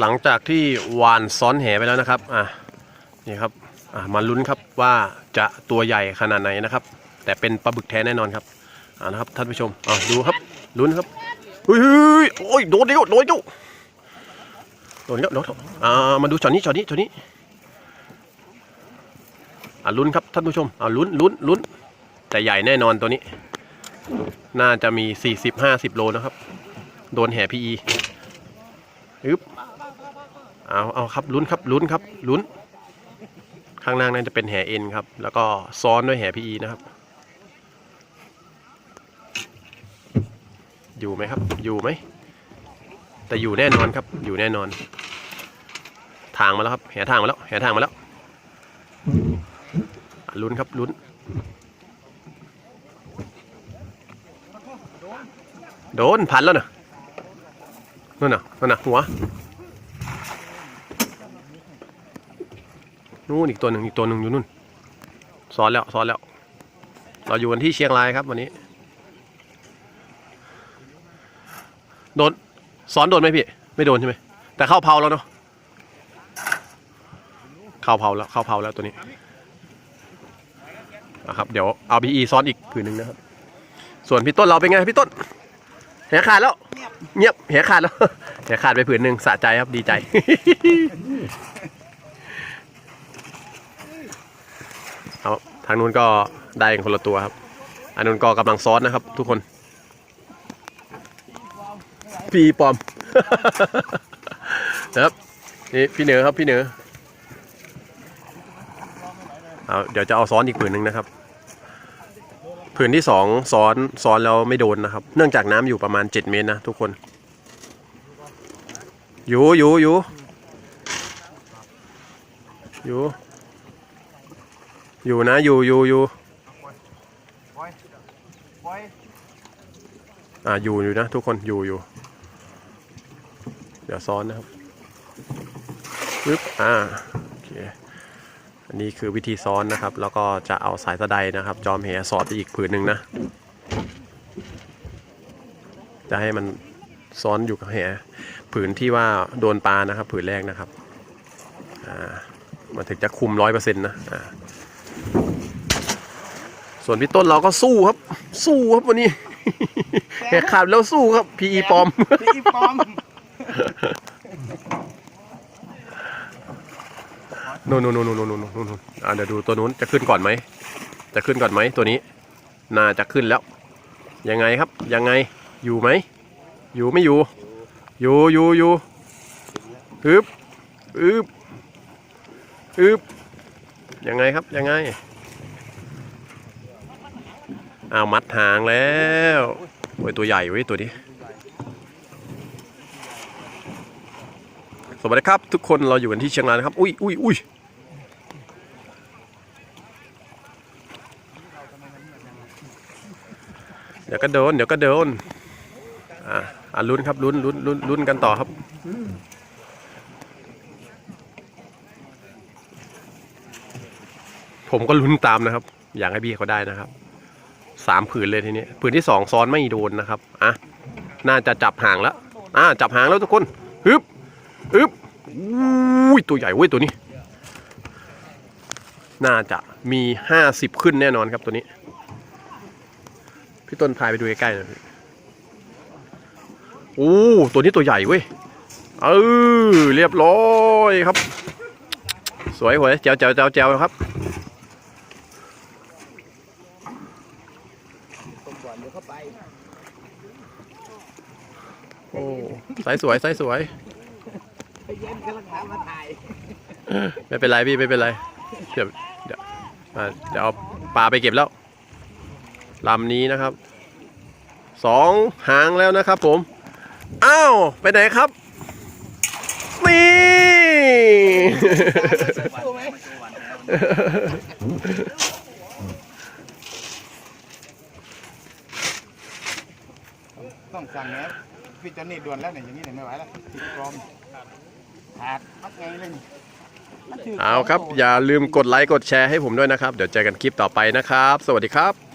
หลังจากที่หวานซ้อนแหไปแล้วนะครับอะนี่ครับอะมาลุ้นครับว่าจะตัวใหญ่ขนาดไหนนะครับ แต่เป็นปลาบึกแท้แน่นอนครับอ่านะครับท่านผู้ชมอะดูครับลุ้นครับเฮ้ยโอ้ยโดนเดียวโดนเดียวโดนเดียวโดนเดียวอ่ามาดูช็อตนี้ช็อตนี้ช็อตนี้อะลุ้นครับท่านผู้ชมอะลุ้นลุ้นลุ้นแต่ใหญ่แน่นอนตัวนี้ น่าจะมี 40-50 โลนะครับ โดนแห่พีอี อึ๊บเอาเอาครับลุ้นครับลุ้นครับลุ้น ข้างล่างนั่นจะเป็นแห่เอ็นครับ แล้วก็ซ้อนด้วยแห่พีอีนะครับ อยู่ไหมครับ อยู่ไหมแต่อยู่แน่นอนครับ อยู่แน่นอน ทางมาแล้วครับแห่ทางมาแล้วแห่ทางมาแล้วลุ้นครับลุ้น โดนพันแล้วนะ นั่นน่ะนั่นน่ะหัวนู่นอีกตัวหนึ่งอีกตัวหนึ่งอยู่นู่นซ้อนแล้วซ้อนแล้ว เราอยู่กันที่เชียงรายครับวันนี้ โดนซ้อนโดนไหมพี่ ไม่โดนใช่ไหมแต่เข้าเผาแล้วเนาะเข้าเผาแล้วเข้าเผาแล้วตัวนี้นะครับเดี๋ยวเอาบีอีซ้อนอีกผืนหนึ่งนะครับส่วนพี่ต้นเราเป็นไงพี่ต้น แหขาดแล้ว เงียบแหขาดแล้วแหขาดไปผืนหนึ่งสะใจครับดีใจ เอาทางนู้นก็ได้กันคนละตัวครับ อันนู้นก็กำลังซ้อนนะครับ ทุกคนพี่ปอมนะครับนี่พี่เหนือครับพี่เหนือเอาเดี๋ยวจะเอาซ้อนอีกผืนหนึ่งนะครับ ผืนที่สองซ้อนซ้อนแล้วไม่โดนนะครับ เนื่องจากน้ำอยู่ประมาณ 7 เมตรนะทุกคน อยู่อยู่อยู่อยู่ อยู่นะอยู่อยู่อยู่อ่าอยู่อยู่นะทุกคนอยู่อยู่เดี๋ยวซ้อนนะครับปึ๊บอ่าโอเค อันนี้คือวิธีซ้อนนะครับ แล้วก็จะเอาสายสะไดนะครับ จอมแหสอดไปอีกผืนหนึ่งนะ จะให้มันซ้อนอยู่กับแหผืนที่ว่าโดนปลานะครับ ผืนแรกนะครับอ่ามันถึงจะคุมร้อยเปอร์เซ็นต์นะอ่าส่วนพี่ต้นเราก็สู้ครับ สู้ครับวันนี้แหกขาดแล้วสู้ครับพีปลอม พี่ปอม นู่นนู่นนู่นนู่นนู่นนู่นนู่นอ่าเดี๋ยวดูตัวนู้นจะขึ้นก่อนไหม จะขึ้นก่อนไหมตัวนี้ น่าจะขึ้นแล้ว ยังไงครับ ยังไง อยู่ไหม อยู่ไม่อยู่ อยู่อยู่อยู่อึบอึบอึบยังไงครับ ยังไงเอามัดหางแล้วโอ้ยตัวใหญ่เว้ยตัวนี้ วัสดีครับ ทุกคนเราอยู่กันที่เชียงรายนะครับ อุ้ยอุ้ยอุ้ยเดี๋ยวก็โดนเดี๋ยวก็โดนอ่าอ่าลุ้นครับลุ้นลุ้นลุ้นลุ้นกันต่อครับผมก็ลุ้นตามนะครับ อยากให้พี่เขาได้นะครับสามผืนเลยทีนี้ผืนที่สองซ้อนไม่โดนนะครับอะน่าจะจับหางแล้วอ่าจับหางแล้วทุกคนฮึบ ฮึบอุ้ยตัวใหญ่เว้ยตัวนี้ น่าจะมีห้าสิบขึ้นแน่นอนครับตัวนี้ พี่ต้นพายไปดูใกล้ๆหน่อยพี่โอ้ตัวนี้ตัวใหญ่เว้ย เออเรียบร้อยครับ สวยหวยแจวแจวแจวแจวครับโอ้สายสวยสายสวย เย็นกำลังหามาถ่าย ไม่เป็นไรพี่ไม่เป็นไรเดี๋ยวเดี๋ยวอ่าเดี๋ยวเอาปลาไปเก็บแล้วลำนี้นะครับสองหางแล้วนะครับผม อ้าว ไปไหนครับ นี่สู้ไหมต้องสั่งแล้วพี่จอนนี่ด่วนแล้วเนี่ยอย่างนี้เนี่ยไม่ไหวแล้วพี่ปลอมขาดมัดไงเลยนี่มันถื เอาครับ อย่าลืมกดไลค์กดแชร์ให้ผมด้วยนะครับ เดี๋ยวเจอกันคลิปต่อไปนะครับ สวัสดีครับ